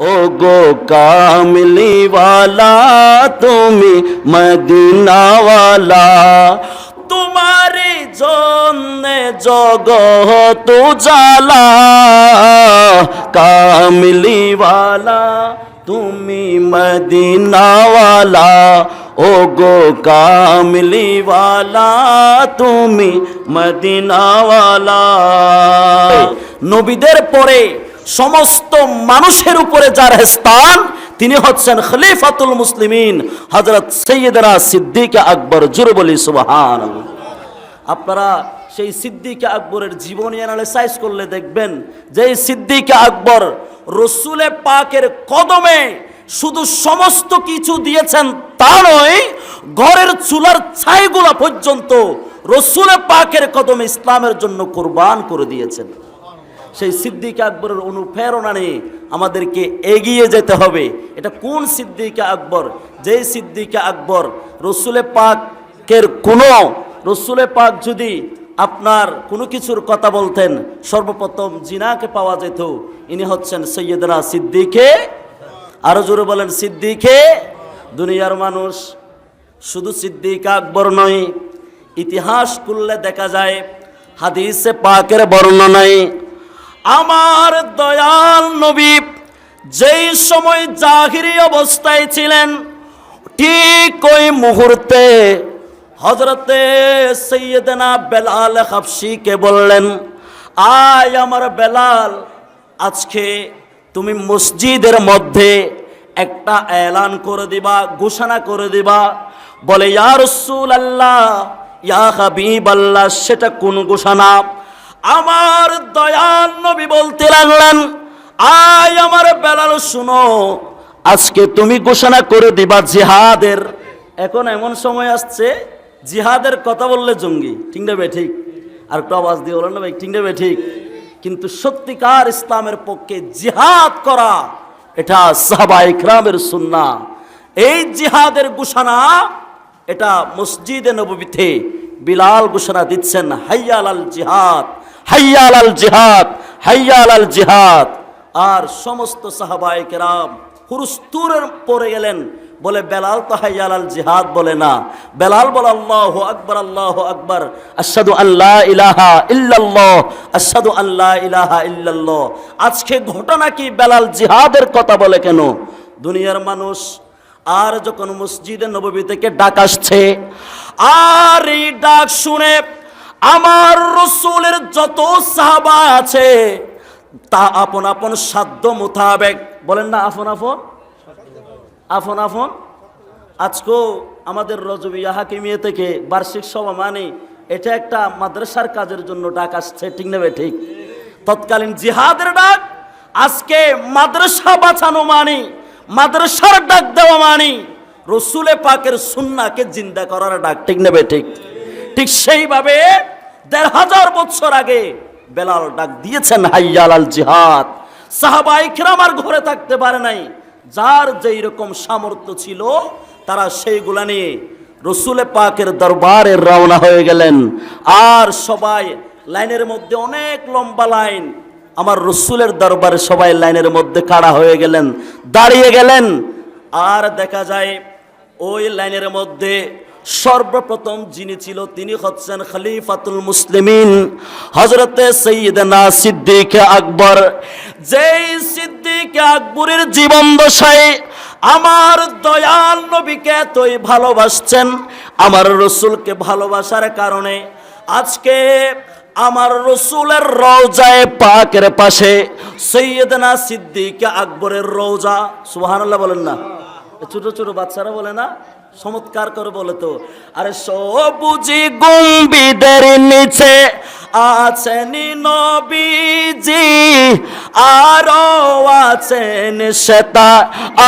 ও গো কামলিওয়ালা তুমি মদিনাওয়ালা তোমারি জন্যে জগত জালা কামলিওয়ালা তুমি মদিনাওয়ালা ও গো কামলিওয়ালা তুমি মদিনাওয়ালা নবীদের পরে সমস্ত মানুষের উপরে যার স্থান, তিনি হচ্ছেন খলিফাতুল মুসলিমিন হজরত সৈয়দরা সিদ্দিক আকবর। জুর বলি সুবাহান আপনারা সেই সিদ্দিক আকবরের জীবনী অ্যানালাইসাইজ করলে দেখবেন যে সিদ্দিক আকবর রসুলে পাকের কদমে শুধু সমস্ত কিছু দিয়েছেন তা নয়, ঘরের চুলার ছাইগুলা পর্যন্ত রসুলে পাকের কদমে ইসলামের জন্য কোরবান করে দিয়েছেন। সেই সিদ্দিক আকবরের অনুপ্রেরণা নিয়ে আমাদেরকে এগিয়ে যেতে হবে। এটা কোন সিদ্দিক আকবর? যেই সিদ্দিক আকবর রসুলে পাকের কোনো, রসুলে পাক যদি আপনার কোনো কিছুর কথা বলতেন, সর্বপ্রথম জিনাকে পাওয়া যেত। ইনি হচ্ছেন সৈয়দরা সিদ্দিকে। আরও জোরে বলেন, সিদ্দিকে। দুনিয়ার মানুষ শুধু সিদ্দিক আকবর নয়, ইতিহাস খুললে দেখা যায়, হাদিসে পাকের বর্ণনায় আমার দয়াল নবী, যেই সময় জাহিরি অবস্থায় ছিলেন, ঠিক ওই মুহূর্তে হজরতে সৈয়দনা বেলাল হাফসিকে বললেন, আয় আমার বেলাল, আজকে তুমি মসজিদের মধ্যে একটা এলান করে দিবা, ঘোষণা করে দিবা। বলে, ইয়া রসুল আল্লাহ ইয়া হাবিব আল্লাহ সেটা কোন ঘোষণা? আমার দয়াল নবী বলতে লাগলেন, আয় আমার বেলাল, শুনো, আজকে তুমি ঘোষণা করে দিবা জিহাদের। এখন এমন সময় আসছে, জিহাদের কথা বললে জঙ্গি, ঠিক না বে ঠিক? আর একটু আওয়াজ দিয়ে বলেন না ভাই, ঠিক না বে ঠিক? কিন্তু সত্যিকার ইসলামের পক্ষে জিহাদ করা, এটা সাহাবা ইকরামের সুন্না। এই জিহাদের ঘোষণা, এটা মসজিদে নবীতে বিলাল ঘোষণা দিচ্ছেন হাইয়াল আল জিহাদ। হাইয়াল আল জিহাদ হাইয়াল আল জিহাদ। আর সমস্ত সাহাবাই কেরাম হুরুস্তুরের পরে গেলেন, বলে, বেলাল তো হাইয়াল আল জিহাদ বলে না। বেলাল বলে, আল্লাহ আকবর আল্লাহ আকবর। আসাদু আল্লাহ ইলাহা ইল্লাল্লাহ আসাদু আল্লাহ ইলাহা ইল্লাল্লাহ। আজকে ঘটনা কি বেলাল জিহাদের কথা বলে কেন? দুনিয়ার মানুষ আর যখন মসজিদে নববী থেকে ডাক আসছে আর এই ডাক শুনে আমার রসুলের যত সাহাবা আছে, তা আপন আপন সাধ্য মোতাবেক। বলেন না আফন আফন আফন আফন আজকেও আমাদের রজবিয়া হাকিমিয়া থেকে বার্ষিক সভা মানে এটা একটা মাদ্রাসার কাজের জন্য ডাক আসছে, ঠিক নেবে ঠিক। তৎকালীন জিহাদের ডাক, আজকে মাদ্রাসা বাঁচানো মানি, মাদ্রাসার ডাক দেওয়া মানি, রসুলে পাকের সুন্নাকে জিন্দা করার ডাক, ঠিক নেবে ঠিক। ঠিক সেইভাবে দেড় হাজার বছর আগে বেলাল ডাক দিয়েছেন, হাইয়াল আল জিহাদ। সাহাবাই আমার ঘরে থাকতে পারে নাই। যার যেই রকম সামর্থ্য ছিল, তারা সেইগুলা নিয়ে রসুলে পাকের দরবারে রওনা হয়ে গেলেন। আর সবাই লাইনের মধ্যে অনেক লম্বা লাইন। আমার রসুলের দরবারে সবাই লাইনের মধ্যে কাড়া হয়ে গেলেন, দাঁড়িয়ে গেলেন। আর দেখা যায়, ওই লাইনের মধ্যে সর্বপ্রথম যিনি ছিল তিনি হচ্ছেন খলিফাতুল মুসলিমিন হজরতে সৈয়দনা সিদ্দিক আকবর। যেই সিদ্দিক আকবরের জীবন দশায় আমার দয়াল নবীকে এতই ভালোবাসছেন, আমার রসুলকে ভালোবাসার কারণে আজকে আমার রসুলের রওজায় পাকের পাশে সৈয়দনা সিদ্দিক আকবরের রওজা। সুবহানাল্লাহ বলেন না। ছোট ছোট বাচ্চারা বলে না? চমৎকার করে বলতো আরে সবুজি গম্বিদের নিচে আছেন নবীজি, আরও আছেন শ্বেতা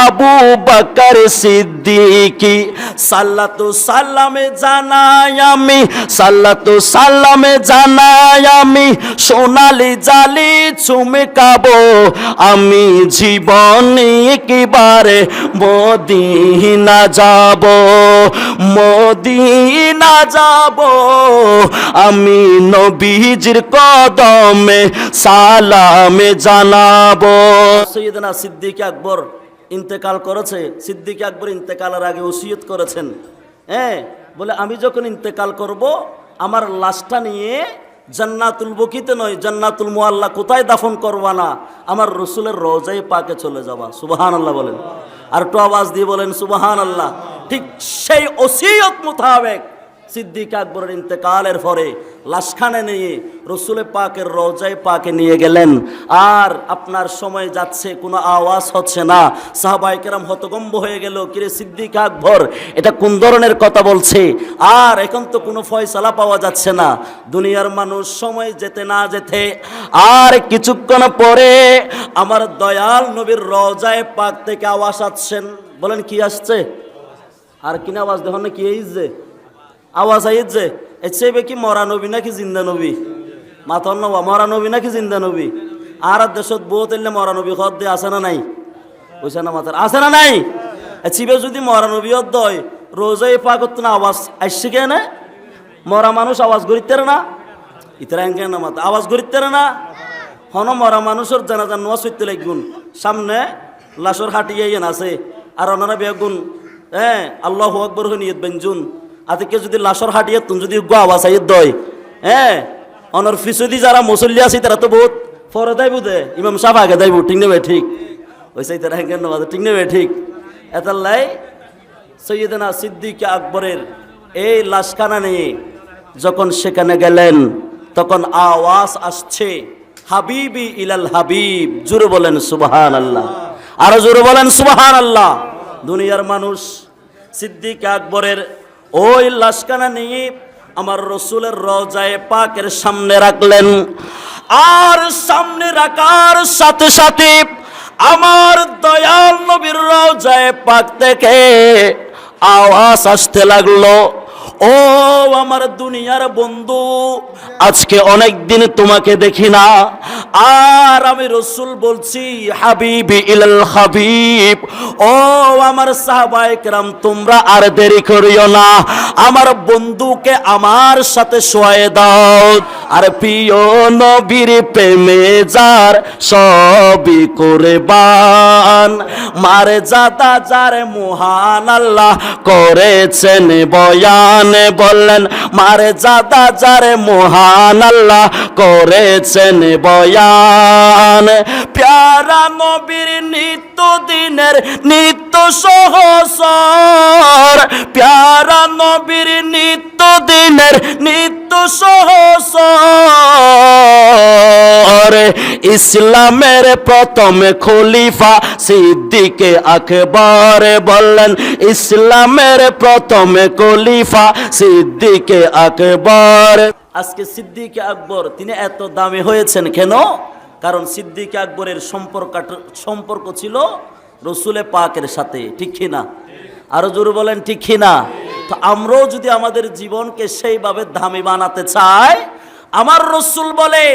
আবু বকর সিদ্দিকি। সাল্লাতু সাল্লামে জানাই আমি, সাল্লাতু সাল্লামে জানাই আমি, সোনালি জালি চুমকাবো আমি জীবনে একেবারে মদিনা যাব, মদিনা যাব আমি নবীজির কদমে সালামে জানাব। সৈয়দনা সিদ্দিক আকবর ইন্তেকাল করেছে। সিদ্দিক আকবর ইন্তেকালের আগে ওসিয়ত করেছেন। হ্যাঁ বলে আমি যখন ইন্তেকাল করব, আমার লাশটা নিয়ে জান্নাতুল বকিতে নয়, জান্নাতুল মুআল্লা কোথায় দাফন করবা না, আমার রসুলের রোজাই পাকে চলে যাবা। সুবাহান আল্লাহ বলেন। আর একটু আওয়াজ দিয়ে বলেন সুবাহান আল্লাহ ঠিক সেই ওসিয়ত মোতাবেক সিদ্দিক আকবরের ইন্তেকালের পরে লাশখানে নিয়ে রসুলে পাকের রোজায় পাকে নিয়ে গেলেন। আর আপনার সময় যাচ্ছে, কোনো আওয়াজ হচ্ছে না। সাহাবাইকেরাম হতগম্ব হয়ে গেল, কিরে সিদ্দিক আকবর, এটা কোন ধরনের কথা বলছে? আর এখন তো কোনো ফয়সালা পাওয়া যাচ্ছে না। দুনিয়ার মানুষ সময় যেতে না যেতে, আর কিছুক্ষণ পরে আমার দয়াল নবীর রজায় পাক থেকে আওয়াজ আসছেন। বলেন, কি আসছে? আর কিনা আওয়াজ দেখুন কি এই যে? আওয়াজ আইত যে এসে কি মরা নবী নাকি জিন্দা নবী? মাথর নবা মরা নবী নাকি জিন্দা নবী? আর আর দেশত বহুত এলে মরা নবী হদ দিয়ে আছে না নাই? বুঝছে না মাথার, আছে না নাই? চিবে যদি মরা নবী হদ দয় রোজাই পাগত না, আওয়াজ আসছে কে না মরা মানুষ আওয়াজ করিতে না? ইতারা এঙ্গে না মাথা, আওয়াজ করিতে না? হন মরা মানুষের জানাজা নোয়া সইতে লাগুন সামনে লাশর হাটিয়ে আছে, আর ওনারা বেগুন হ্যাঁ আল্লাহ আকবর হনিয়ত বেঞ্জুন। আজকে যদি লাশর হাটিয়ে তুমি যদি গো আওয়াজ আইত দয় হ্যাঁ? অনর ফিসদি যারা মুসল্লি আছে, তারা তো বহুত ফরে দাইব দে। ইমাম সাহেব আগে দাইব, ঠিক নেবে ঠিক। ওইসাই তারা হেঙ্গে নেওয়া ঠিক নেবে ঠিক। এতাল্লাই সৈয়দনা সিদ্দিক আকবরের এই লাশখানা নিয়ে যখন সেখানে গেলেন, তখন আওয়াজ আসছে, হাবিবি ইলাল হাবিব জুড়ে বলেন সুবাহান আল্লাহ আরও জোরে বলেন সুবাহান আল্লাহ দুনিয়ার মানুষ সিদ্দিক আকবরের ওই লাশখানা নিয়ে আমার রসুলের রজায় পাকের সামনে রাখলেন। আর সামনে রাখার সাথে সাথে আমার দয়াল নবীর রজায় পাক থেকে আওয়াজ আসতে লাগল। ও আমার দুনিয়ার বন্ধু, আজকে অনেক দিন তোমাকে দেখি না। আর আমি রসুল বলছি, হাবিব ইলাল হাবিব। ও আমার সাহবাইকরাম কেরাম তোমরা আর দেরি করিও না। আমার বন্ধুকে আমার সাথে শোয়ে দাও। আর প্রিয় নবীর প্রেমে যার সবই করে বান মারে জাদা যার মহান আল্লাহ করেছেন বয়ানে, বললেন, মারে জাদা যার মহান আল্লাহ করেছেন বয়ান। প্যারা নবীর নিত্য দিনের, নিত্য সহসর, প্যারা নবীর নিত্য দিনের, নিত্য সহসর ইসলামের প্রথম খলিফা সিদ্দিকে আকবর বললেন, ইসলামের প্রথম খলিফা সিদ্দিকে আকবর। আজকে সিদ্দিকে আকবর, তিনি এত দামি হয়েছেন কেন? কারণ সিদ্দিকে আকবরের সম্পর্ক সম্পর্ক ছিল রসুলে পাকের সাথে, ঠিক কিনা? আরও জোর বলেন, ঠিক কিনা? তো আমরাও যদি আমাদের জীবনকে সেইভাবে দামি বানাতে চাই, আমার রসুল বলে,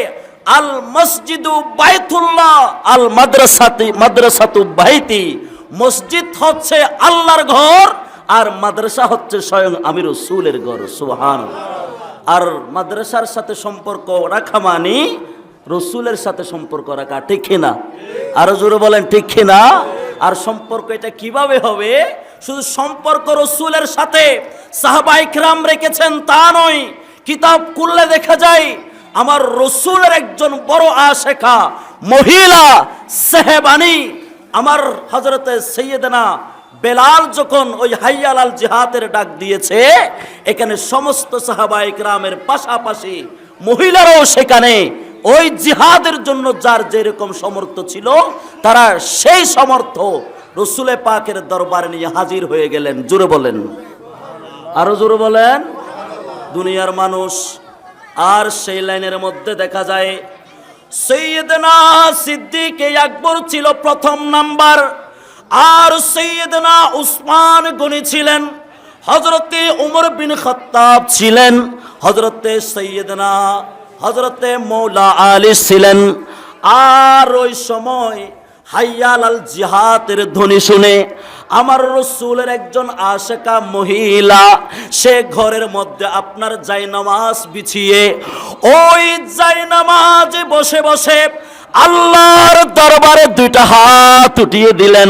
আল মসজিদু বাইতুল্লাহ, আল মাদ্রাসাতি, মাদ্রাসাতু বাইতি। মসজিদ হচ্ছে আল্লাহর ঘর আর মাদ্রাসা হচ্ছে স্বয়ং আমি রসুলের ঘর সুহান আর মাদ্রাসার সাথে সম্পর্ক রাখা মানে রসুলের সাথে সম্পর্ক রাখা, ঠিক কিনা? আরও জোরে বলেন, ঠিক কিনা? আর সম্পর্ক এটা কীভাবে হবে? শুধু সম্পর্ক রসুলের সাথে সাহাবাইকরাম রেখেছেন তা নয়, কিতাব খুললে দেখা যায় আমার রসুলের একজন বড় আশেখা, মহিলা, সেহেবানি, আমার হজরতে সৈয়দনা বেলাল যখন ওই হাইয়াল আল জিহাদের ডাক দিয়েছে, এখানে সমস্ত সাহাবাইক রামের পাশাপাশি মহিলারাও সেখানে ওই জিহাদের জন্য যার যেরকম সমর্থ ছিল, তারা সেই সমর্থ রসুলে পাকের দরবারে নিয়ে হাজির হয়ে গেলেন। জোরে বলেন। আরও জোরে বলেন। দুনিয়ার মানুষ, আর সেই লাইনের মধ্যে দেখা যায়, সৈয়দনা সিদ্দিকে আকবর ছিল প্রথম নাম্বার, আর সৈয়দনা উসমান গনি ছিলেন হজরতে উমর বিন খত্তাব ছিলেন হজরতে সৈয়দনা হজরতে মৌলা আলী ছিলেন। আর ওই সময় হাইয়াল আল জিহাতের ধ্বনি শুনে আমার রসুলের একজন আশেকা মহিলা, সে ঘরের মধ্যে আপনার জায়নামাজ বিছিয়ে, ওই জায়নামাজে বসে বসে আল্লাহর দরবারে দুইটা হাত উঠিয়ে দিলেন।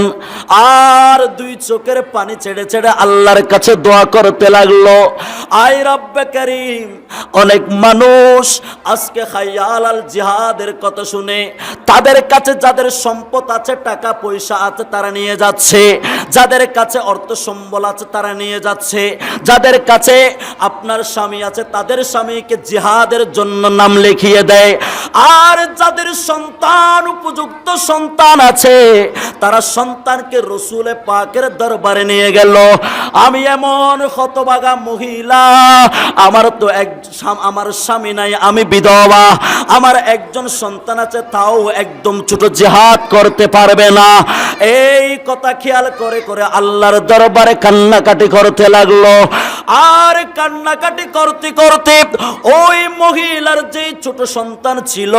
আর দুই চোখের পানি ছেড়ে ছেড়ে আল্লাহর কাছে দোয়া করতে লাগল। আই রব্বে করিম, অনেক মানুষ আজকে খাইয়াল আল জিহাদের কথা শুনে তাদের কাছে যাদের সম্পদ আছে, টাকা, পয়সা আছে, তারা নিয়ে যাচ্ছে। যাদের কাছে অর্থ সম্বল আছে, তারা নিয়ে যাচ্ছে। যাদের কাছে আপনার স্বামী আছে, তাদের স্বামীকে জিহাদের জন্য নাম লিখিয়ে দেয়। আর যাদের সন্তান, উপযুক্ত সন্তান আছে, তারা সন্তানকে রসুলে পাকের দরবারে নিয়ে গেল। আমি এমন হতবাগা মহিলা, আমার তো এক আমার স্বামী নাই, আমি বিধবা। আমার একজন সন্তান আছে, তাও একদম ছোট জেহাদ করতে পারবে না। এই কথা খেয়াল করে করে আল্লাহর দরবারে কান্নাকাটি করতে লাগল। আর কান্নাকাটি করতে করতে ওই মহিলার যে ছোট সন্তান ছিল,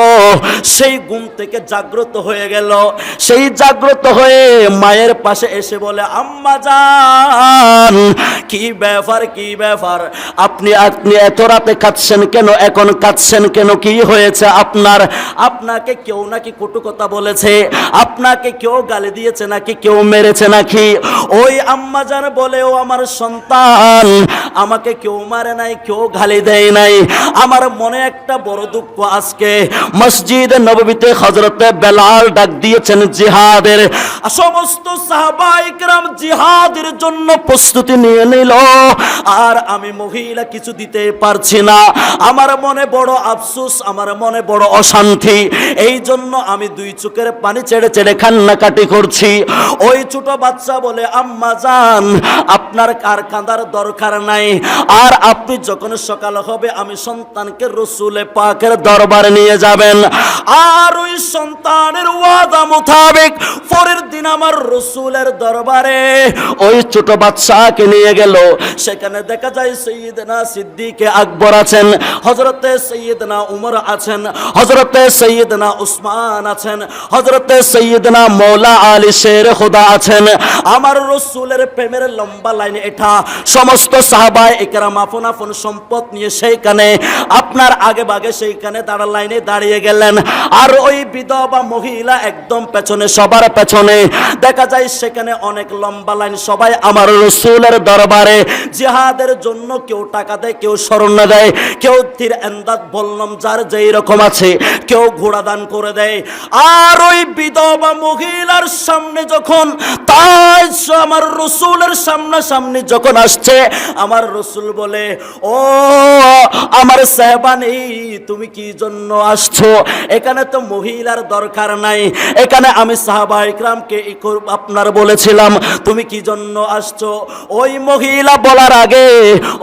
সেই ঘুম থেকে জাগ্রত হয়ে গেল। সেই জাগ্রত হয়ে মায়ের পাশে এসে বলে, আম্মা যান কি ব্যাপার কি ব্যাপার? আপনি আপনি এত রাতে কাঁদছেন কেন? এখন কাঁদছেন কেন? কি হয়েছে আপনার? আপনাকে কেউ নাকি কটু কথা বলেছে? আপনাকে কেউ গালি দিয়েছে নাকি? কেউ মেরেছে নাকি? ওই আম্মা যান বলেও আমার সন্তান আমাকে কেউ মারে নাই, কেউ গালি দেয় নাই। আমার মনে একটা বড় দুঃখ আজকে। মসজিদ নববীতে হজরতে বেলাল ডাক দিয়েছেন জিহাদের। সমস্ত সাহাবাইকরাম জিহাদের জন্য প্রস্তুতি নিয়ে নিল। আর আমি মহিলা কিছু দিতে পারছি না। আমার মনে বড় আফসোস, আমার মনে বড় অশান্তি। এই জন্য আমি দুই চোখের পানি ছেড়ে ছেড়ে কান্নাকাটি করছি। ওই ছোট বাচ্চা বলে, আম্মা, যান। আপনার কার কাঁদার দরকার নাই। আর আপনি যখন সকাল হবে, আমি সন্তানকে রসুলে পাকের দরবারে নিয়ে যাবেন। আর ওই সন্তানের ওয়াদা মোতাবেক পরের দিন আমার রসুলের দরবারে ওই ছোট বাচ্চাকে নিয়ে গেল। সেখানে দেখা যায় সৈয়দনা সিদ্দিকে আকবর আছেন হজরতে সৈয়দনা উমর আছেন হজরতে সৈয়দনা উসমান আছেন হজরতে সৈয়দনা মৌলা আলী শের খুদা আছেন। আমার রসুলের প্রেমের লম্বা লাইন এটা। সমস্ত সাহাবায় একরাম আপন আপন সম্পদ নিয়ে সেইখানে, আপনার আগে বাগে সেইখানে তারা লাইনে দাঁড়িয়ে গেলেন। আর ওই বিধবা মহিলা একদম পেছনে, সবার পেছনে। দেখা যায় সেখানে অনেক লম্বা লাইন, সবাই আমার রসুলের দরবারে। জিহাদের জন্য কেউ টাকা দেয়, কেউ স্মরণ দেয়, কেউ তীর এন্দাদ বললাম যার যেই রকম আছে, কেউ ঘোড়া দান করে দেয়। আর ওই বিধবা মহিলার সামনে যখন, তাই আমার রসুলের সামনাসামনি যখন আসছে আমার রসুল বলে, ও, আমার সাহেবানি তুমি কি জন্য আসছো? এখানে তো মহিলার দরকার নাই। এখানে আমি সাহাবা ইকরামকে আপনার বলেছিলাম, তুমি কি জন্য আসছো? ওই মহিলা বলার আগে,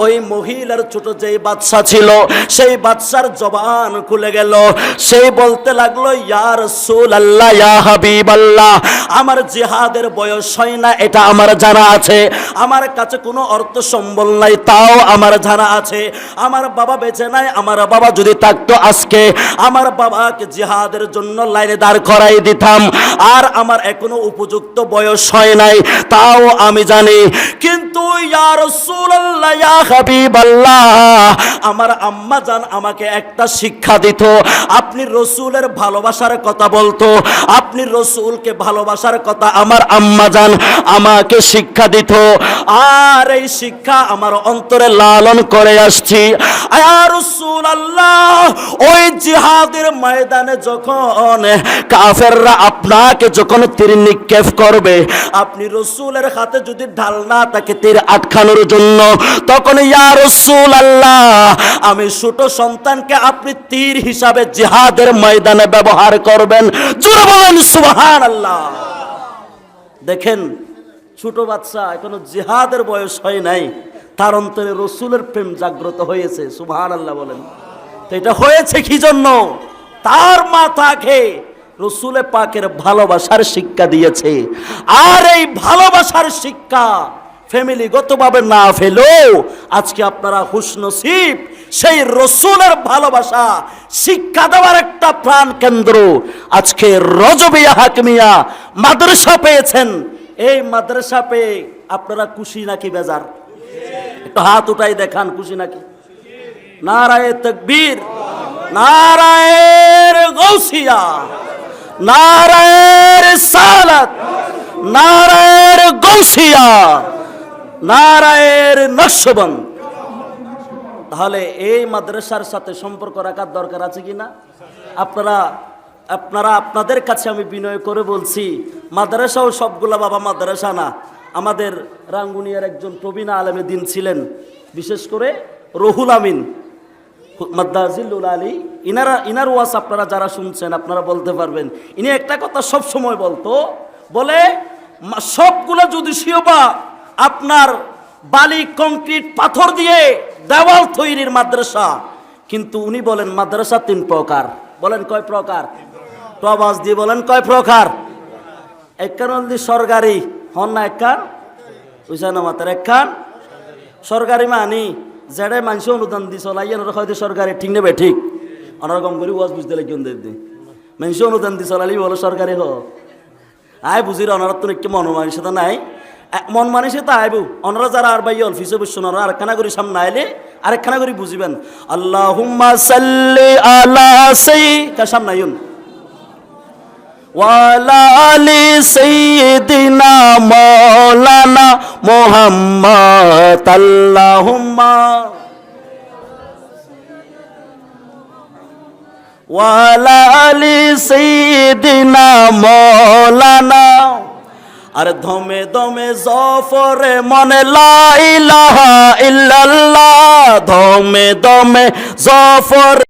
ওই মহিলার ছোট যেই বাচ্চা ছিল, সেই বাচ্চার জবান খুলে গেল। সেই বলতে লাগল ইয়ার রাসূল আল্লাহ ইয়া হাবিব আল্লাহ আমার জিহাদের বয়স হয় না, এটা আমার জানা আছে। আমার কাছে কোনো অর্থ সম্বল নাই তাও আমার জানা আছে। আমার বাবা বেঁচে নাই, আমার বাবা যদি থাকতো আজকে, আমার বাবাকে জিহাদের জন্য লাইনে দাঁড় করাই দিতাম। আর আমার এখনও উপযুক্ত বয়স হয় নাই, তাও আমি জানি। কিন্তু আমার আম্মা জান আমাকে একটা শিক্ষা দিত, আপনি রসুলের ভালোবাসার কথা বলতো, আপনি রসুলকে ভালোবাসার কথা আমার আম্মা জান আমাকে শিক্ষা দিত। আর এই শিক্ষা আমার অন্তরে লালন করে আসছি। রসুল আল্লাহ ওই জিহাদের ময়দানে যখন কাফেররা আপনাকে যখন তীর নিক্ষেপ করবে, আপনি রসুলের হাতে যদি ঢাল না থাকে তীর আটকানোর জন্য। তখন ইয়া রসুল আল্লাহ আমি ছোট সন্তানকে আপনি তীর হিসাবে জিহাদের ময়দানে ব্যবহার করবেন। জোরে বলেন সুবহান আল্লাহ দেখেন, ছোট বাচ্চা এখনও জিহাদের বয়স হয় নাই। তার অন্তরে রসুলের প্রেম জাগ্রত হয়েছে সুবহান আল্লাহ বলেন। তো এটা হয়েছে কি জন্য? তার মা তাকে রসুলে পাকের ভালোবাসার শিক্ষা দিয়েছে। আর এই ভালোবাসার শিক্ষা ফ্যামিলিগতভাবে না ফেলেও আজকে আপনারা হুসনসিব সেই রসুলের ভালোবাসা, শিক্ষা দেওয়ার একটা প্রাণ কেন্দ্র। আজকে রজবিয়া হাকমিয়া মাদ্রাসা পেয়েছেন। এই মাদ্রাসা পেয়ে আপনারা খুশি নাকি বেজার? একটু হাত উঠাই দেখান, খুশি নাকি? নারায় তকবীর, নারায়ের গৌসিয়া নারায়ের সালাত, নারায়ের গৌসিয়া নারায়ের নকশবন্দ তাহলে এই মাদ্রাসার সাথে সম্পর্ক রাখার দরকার আছে কি না আপনারা আপনারা, আপনাদের কাছে আমি বিনয় করে বলছি, মাদ্রাসাও সবগুলা বাবা মাদ্রাসা না। আমাদের রাঙ্গুনিয়ার একজন প্রবীণ আলমে দিন ছিলেন, বিশেষ করে রহুল আমিন মাদ্দাজিল্লুল আলী। ইনারা, ইনার ওয়াজ আপনারা যারা শুনছেন, আপনারা বলতে পারবেন। ইনি একটা কথা সব সময় বলতো, বলে সবগুলো যদি শিওবা আপনার বালি, কংক্রিট, পাথর দিয়ে দেওয়াল তৈরির মাদ্রাসা। কিন্তু উনি বলেন, মাদ্রাসা তিন প্রকার। বলেন, কয় প্রকার? আওয়াজ দিয়ে বলেন, কয় প্রকার? একখান সরকারি, হন না একখান বুঝছেন মাতার একখান সরকারি মানি? যেটা মানুষ অনুদান দি চলাই হয়তো সরকারি, ঠিক নেবে, ঠিক? ওনারা কম করে ওয়াজ বুঝতে লাগে দি। মানুষ অনুদান দি চলালি বলে সরকারি হ আয় বুঝি অনার তো একটু মন মানসিক নাই। মন মানসিক তো আইবু। অনারা যারা আর বাই অফিসে বসছো ওনারা আরেকখানা করে সামনে আইলে আরেকখানা করে বুঝিবেন। আল্লাহ সাল্লি আলা সেই কা সামনে আইন ওয়ালা আলি মাওলানা মুহাম্মদ। আল্লাহুম্মা। ওয়ালা আলি মাওলানা আরে ধমে দমে জফরে মনে লাইলা ইল্লাল্লাহ। ধমে দমে জফর